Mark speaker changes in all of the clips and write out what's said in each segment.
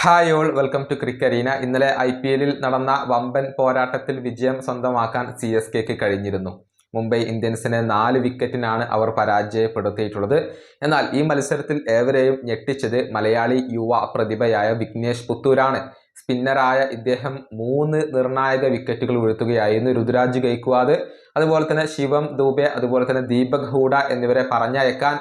Speaker 1: Hi all welcome to Crickarena ഇന്നലെ I P എല്ലിൽ നടന്ന വമ്പൻ പോരാട്ടത്തിൽ വിജയം സ്വന്തമാക്കാൻ സി എസ് കെക്ക് കഴിഞ്ഞിരുന്നു. മുംബൈ ഇന്ത്യൻസിനെ നാല് വിക്കറ്റിനാണ് അവർ പരാജയപ്പെടുത്തിയിട്ടുള്ളത്. എന്നാൽ ഈ മത്സരത്തിൽ ഏവരെയും ഞെട്ടിച്ചത് മലയാളി യുവ പ്രതിഭയായ വിഘ്നേഷ് പുത്തൂരാണ്. സ്പിന്നറായ ഇദ്ദേഹം മൂന്ന് നിർണായക വിക്കറ്റുകൾ വീഴ്ത്തുകയായിരുന്നു രുദ്രാജ് ഗൈക്വാദ്. അതുപോലെ തന്നെ ശിവം ദൂബെ അതുപോലെ തന്നെ ദീപക് ഹൂഡ എന്നിവരെ പറഞ്ഞയക്കാൻ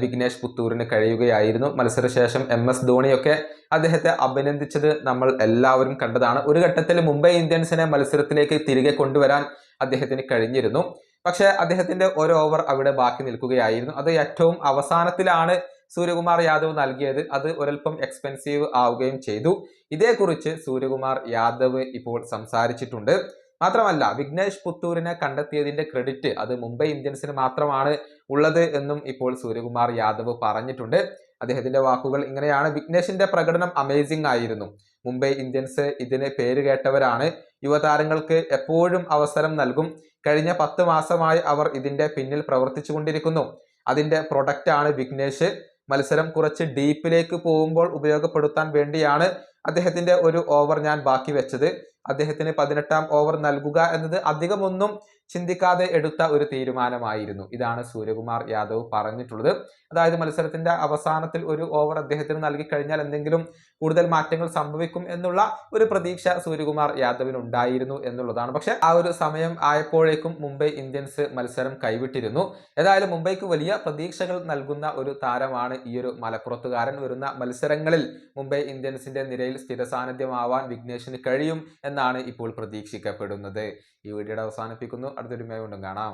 Speaker 1: വിഘ്നേഷ് പുത്തൂരിന് കഴിയുകയായിരുന്നു. മത്സരശേഷം എം എസ് ധോണിയൊക്കെ അദ്ദേഹത്തെ അഭിനന്ദിച്ചത് നമ്മൾ എല്ലാവരും കണ്ടതാണ്. ഒരു ഘട്ടത്തിൽ മുംബൈ ഇന്ത്യൻസിനെ മത്സരത്തിലേക്ക് തിരികെ കൊണ്ടുവരാൻ അദ്ദേഹത്തിന് കഴിഞ്ഞിരുന്നു. പക്ഷെ അദ്ദേഹത്തിന്റെ ഒരു ഓവർ അവിടെ ബാക്കി നിൽക്കുകയായിരുന്നു. അത് ഏറ്റവും അവസാനത്തിലാണ് സൂര്യകുമാർ യാദവ് നൽകിയത്. അത് ഒരൽപ്പം എക്സ്പെൻസീവ് ആവുകയും ചെയ്തു. ഇതേക്കുറിച്ച് സൂര്യകുമാർ യാദവ് ഇപ്പോൾ സംസാരിച്ചിട്ടുണ്ട്. മാത്രമല്ല വിഘ്നേഷ് പുത്തൂരിനെ കണ്ടെത്തിയതിന്റെ ക്രെഡിറ്റ് അത് മുംബൈ ഇന്ത്യൻസിന് മാത്രമാണ് ഉള്ളത് എന്നും ഇപ്പോൾ സൂര്യകുമാർ യാദവ് പറഞ്ഞിട്ടുണ്ട്. അദ്ദേഹത്തിന്റെ വാക്കുകൾ ഇങ്ങനെയാണ്. വിഘ്നേഷിന്റെ പ്രകടനം അമേസിംഗ് ആയിരുന്നു. മുംബൈ ഇന്ത്യൻസ് ഇതിന് പേര് കേട്ടവരാണ്. യുവതാരങ്ങൾക്ക് എപ്പോഴും അവസരം നൽകും. കഴിഞ്ഞ പത്ത് മാസമായി അവർ ഇതിന്റെ പിന്നിൽ പ്രവർത്തിച്ചുകൊണ്ടിരിക്കുന്നു. അതിന്റെ പ്രൊഡക്റ്റാണ് വിഘ്നേഷ്. മത്സരം കുറച്ച് ഡീപ്പിലേക്ക് പോകുമ്പോൾ ഉപയോഗപ്പെടുത്താൻ വേണ്ടിയാണ് അദ്ദേഹത്തിന്റെ ഒരു ഓവർ ഞാൻ ബാക്കി വെച്ചത്. അദ്ദേഹത്തിന് പതിനെട്ടാം ഓവർ നൽകുക എന്നത് അധികമൊന്നും ചിന്തിക്കാതെ എടുത്ത ഒരു തീരുമാനമായിരുന്നു. ഇതാണ് സൂര്യകുമാർ യാദവ് പറഞ്ഞിട്ടുള്ളത്. അതായത് മത്സരത്തിന്റെ അവസാനത്തിൽ ഒരു ഓവർ അദ്ദേഹത്തിന് നൽകി കഴിഞ്ഞാൽ എന്തെങ്കിലും കൂടുതൽ മാറ്റങ്ങൾ സംഭവിക്കും എന്നുള്ള ഒരു പ്രതീക്ഷ സൂര്യകുമാർ യാദവിന് ഉണ്ടായിരുന്നു എന്നുള്ളതാണ്. പക്ഷെ ആ ഒരു സമയം ആയപ്പോഴേക്കും മുംബൈ ഇന്ത്യൻസ് മത്സരം കൈവിട്ടിരുന്നു. ഏതായാലും മുംബൈക്ക് വലിയ പ്രതീക്ഷകൾ നൽകുന്ന ഒരു താരമാണ് ഈ ഒരു മലപ്പുറത്തുകാരൻ. വരുന്ന മത്സരങ്ങളിൽ മുംബൈ ഇന്ത്യൻസിന്റെ നിരയിൽ സ്ഥിര സാന്നിധ്യമാവാൻ വിഘ്നേഷിന് കഴിയും എന്നാണ് ഇപ്പോൾ പ്രതീക്ഷിക്കപ്പെടുന്നത്. ഈ വീഡിയോയുടെ അവസാനിപ്പിക്കുന്നു. അടുത്തൊരു മേ കൊണ്ടും കാണാം.